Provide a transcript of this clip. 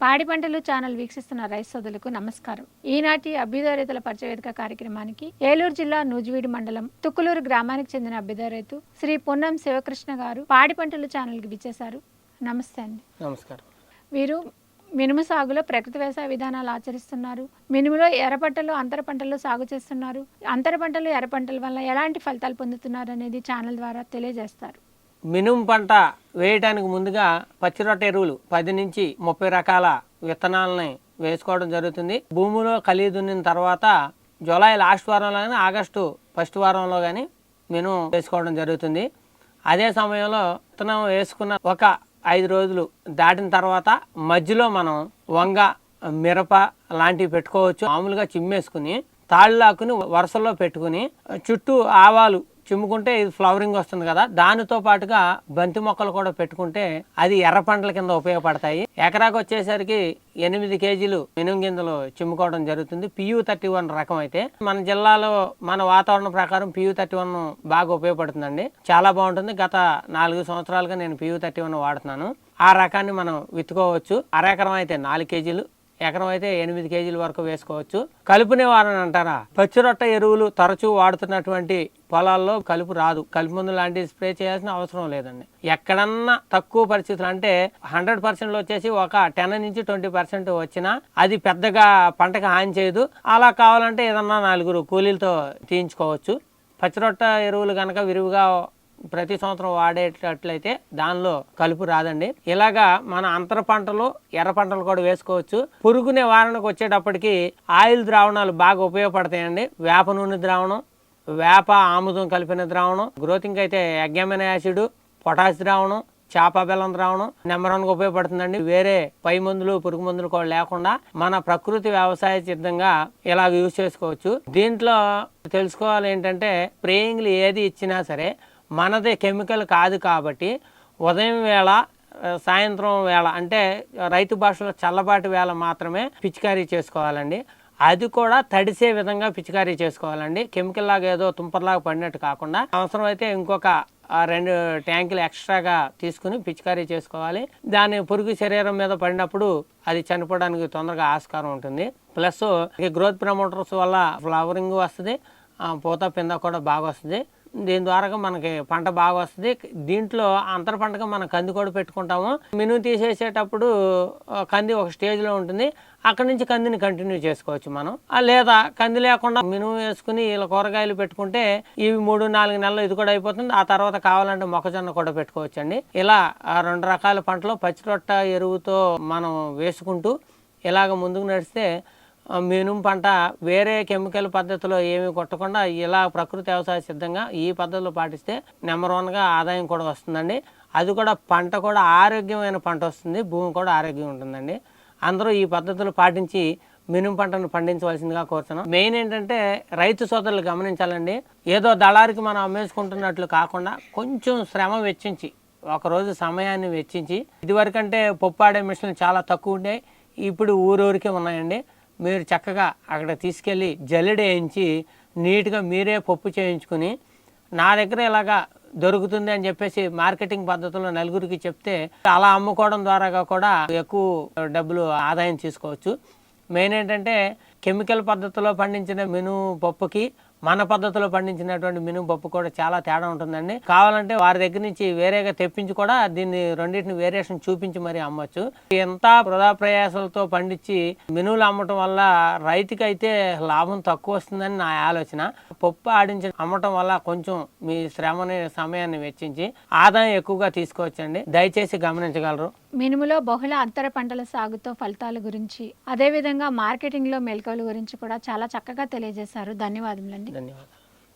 పాడి పంటలు ఛానల్ వీక్షిస్తున్న రైతు సోదరులకు నమస్కారం. ఈనాటి అభ్యుదయ రైతుల పరిచయ వేదిక కార్యక్రమానికి ఏలూరు జిల్లా నూజివీడు మండలం తుక్కులూరు గ్రామానికి చెందిన అభ్యుదయ రైతు శ్రీ పొన్నం శివకృష్ణ గారు పాడి పంటలు ఛానల్కి విచ్చేశారు. నమస్తే అండి. నమస్కారం. వీరు మినుము సాగులో ప్రకృతి వ్యవసాయ విధానాలు ఆచరిస్తున్నారు. మినుములో ఎర్ర పంటలు అంతర పంటలు సాగు చేస్తున్నారు. అంతర పంటలు ఎర్ర పంటల వల్ల ఎలాంటి ఫలితాలు పొందుతున్నారు అనేది ఛానల్ ద్వారా తెలియజేస్తారు. మినుము పంట వేయటానికి ముందుగా పచ్చిరొట్ట ఎరువులు పది నుంచి ముప్పై రకాల విత్తనాలని వేసుకోవడం జరుగుతుంది. భూమిలో కలిగి దున్నిన తర్వాత జూలై లాస్ట్ వారంలో కానీ ఆగస్టు ఫస్ట్ వారంలో కానీ మినుము వేసుకోవడం జరుగుతుంది. అదే సమయంలో విత్తనం వేసుకున్న ఒక ఐదు రోజులు దాటిన తర్వాత మధ్యలో మనం వంగ మిరప లాంటివి పెట్టుకోవచ్చు. మామూలుగా చిమ్మేసుకుని తాళ్ళు లాక్కుని వరుసలో పెట్టుకుని చుట్టూ ఆవాలు చిమ్ముకుంటే ఇది ఫ్లవరింగ్ వస్తుంది కదా దానితో పాటుగా బంతి మొక్కలు కూడా పెట్టుకుంటే అది ఎర్ర పంటల కింద ఉపయోగపడతాయి. ఎకరాకు వచ్చేసరికి ఎనిమిది కేజీలు మినుము గింజలు చిమ్ముకోవడం జరుగుతుంది. పియూ థర్టీ వన్ రకం అయితే. మన జిల్లాలో మన వాతావరణం ప్రకారం పియూ థర్టీ వన్ బాగా ఉపయోగపడుతుందండి. చాలా బాగుంటుంది. గత నాలుగు సంవత్సరాలుగా నేను పియూ థర్టీ వన్ వాడుతున్నాను. ఆ రకాన్ని మనం విత్తుకోవచ్చు. అరెకరం అయితే నాలుగు కేజీలు ఎకరం అయితే ఎనిమిది కేజీల వరకు వేసుకోవచ్చు. కలుపు నివారణ అంటారా? పచ్చిరొట్ట ఎరువులు తరచూ వాడుతున్నటువంటి పొలాల్లో కలుపు రాదు. కలుపు మందు లాంటి స్ప్రే చేయాల్సిన అవసరం లేదండి. ఎక్కడన్నా తక్కువ పరిస్థితులు అంటే హండ్రెడ్ పర్సెంట్ వచ్చేసి ఒక టెన్ నుంచి ట్వంటీ పర్సెంట్ వచ్చినా అది పెద్దగా పంటకు హాని చేయదు. అలా కావాలంటే ఏదన్నా నలుగురు కూలీలతో తీయించుకోవచ్చు. పచ్చిరొట్ట ఎరువులు కనుక విరివిగా ప్రతి సంవత్సరం వాడేటట్లయితే దానిలో కలుపు రాదండి. ఇలాగా మన అంతర పంటలు ఎర్ర పంటలు కూడా వేసుకోవచ్చు. పురుగు నివారణకు వచ్చేటప్పటికి ఆయిల్ ద్రావణాలు బాగా ఉపయోగపడతాయండి. వేప నూనె ద్రావణం వేప ఆముదం కలిపిన ద్రావణం గ్రోతింగ్ అయితే యజ్ఞమైన యాసిడ్ పొటాష్ ద్రావణం చేప బెల్లం ద్రావణం నెంబర్ వన్గా ఉపయోగపడుతుందండి. వేరే పై మందులు పురుగు మందులు కూడా లేకుండా మన ప్రకృతి వ్యవసాయ సిద్ధంగా ఇలా యూజ్ చేసుకోవచ్చు. దీంట్లో తెలుసుకోవాలి ఏంటంటే ప్రేయింగ్లు ఏది ఇచ్చినా సరే మనది కెమికల్ కాదు కాబట్టి ఉదయం వేళ సాయంత్రం వేళ అంటే రైతు భాషలో చల్లబాటి వేళ మాత్రమే పిచికారీ చేసుకోవాలండి. అది కూడా తడిసే విధంగా పిచికారీ చేసుకోవాలండి. కెమికల్ లాగా ఏదో తుంపర్లాగా పడినట్టు కాకుండా అవసరం అయితే ఇంకొక రెండు ట్యాంకులు ఎక్స్ట్రాగా తీసుకుని పిచికారీ చేసుకోవాలి. దాని పురుగు శరీరం మీద పడినప్పుడు అది చనిపోవడానికి తొందరగా ఆస్కారం ఉంటుంది. ప్లస్ గ్రోత్ ప్రమోటర్స్ వల్ల ఫ్లవరింగ్ వస్తుంది పూత పింద కూడా బాగా వస్తుంది. దీని ద్వారా మనకి పంట బాగా వస్తుంది. దీంట్లో అంతర పంటగా మనం కంది కూడా పెట్టుకుంటాము. మినుము తీసేసేటప్పుడు కంది ఒక స్టేజ్లో ఉంటుంది. అక్కడి నుంచి కందిని కంటిన్యూ చేసుకోవచ్చు మనం. లేదా కంది లేకుండా మినుము వేసుకుని ఇలా కూరగాయలు పెట్టుకుంటే ఇవి మూడు నాలుగు నెలలు ఇది కూడా అయిపోతుంది. ఆ తర్వాత కావాలంటే మొక్కజొన్న కూడా పెట్టుకోవచ్చు అండి ఇలా రెండు రకాల పంటలు పచ్చిరొట్ట ఎరువుతో మనం వేసుకుంటూ ఇలాగ ముందుకు నడిస్తే మినుము పంట వేరే కెమికల్ పద్ధతిలో ఏమీ కొట్టకుండా ఇలా ప్రకృతి వ్యవసాయ సిద్ధంగా ఈ పద్ధతిలో పాటిస్తే నెంబర్ వన్గా ఆదాయం కూడా వస్తుందండి. అది కూడా పంట కూడా ఆరోగ్యమైన పంట వస్తుంది. భూమి కూడా ఆరోగ్యం ఉంటుందండి. అందరూ ఈ పద్ధతులు పాటించి మినుము పంటను పండించవలసిందిగా కోరుతున్నాం. మెయిన్ ఏంటంటే రైతు సోదరులు గమనించాలండి. ఏదో దళారికి మనం అమ్మేసుకుంటున్నట్లు కాకుండా కొంచెం శ్రమ వెచ్చించి ఒకరోజు సమయాన్ని వెచ్చించి ఇదివరకంటే పొప్పాడే మిషన్లు చాలా తక్కువ ఉండేవి ఇప్పుడు ఊరూరికే ఉన్నాయండి. మీరు చక్కగా అక్కడ తీసుకెళ్ళి జల్లెడ వేయించి నీట్గా మీరే పప్పు చేయించుకుని నా దగ్గర ఇలాగా దొరుకుతుంది అని చెప్పేసి మార్కెటింగ్ పద్ధతిలో నలుగురికి చెప్తే అలా అమ్ముకోవడం ద్వారా కూడా ఎక్కువ డబ్బులు ఆదాయం తీసుకోవచ్చు. మెయిన్ ఏంటంటే కెమికల్ పద్ధతిలో పండించిన మెను పప్పుకి మన పద్ధతిలో పండించినటువంటి మినుము పప్పు కూడా చాలా తేడా ఉంటుందండి. కావాలంటే వారి దగ్గర నుంచి వేరేగా తెప్పించి కూడా దీన్ని రెండింటిని వేరియేషన్ చూపించి మరి అమ్మొచ్చు. ఎంత వృధా ప్రయాసాలతో పండించి మినువులు అమ్మటం వల్ల రైతుకి అయితే లాభం తక్కువ వస్తుందని నా ఆలోచన. పప్పు ఆడించి అమ్మటం వల్ల కొంచెం మీ శ్రమని సమయాన్ని వెచ్చించి ఆదాయం ఎక్కువగా తీసుకోవచ్చండి. దయచేసి గమనించగలరు. మినుములో బహుళ అంతర పంటల సాగుతో ఫలితాల గురించి అదేవిధంగా మార్కెటింగ్లో మెలకువల గురించి కూడా చాలా చక్కగా తెలియజేశారు. ధన్యవాదములండి. ధన్యవాదాలు.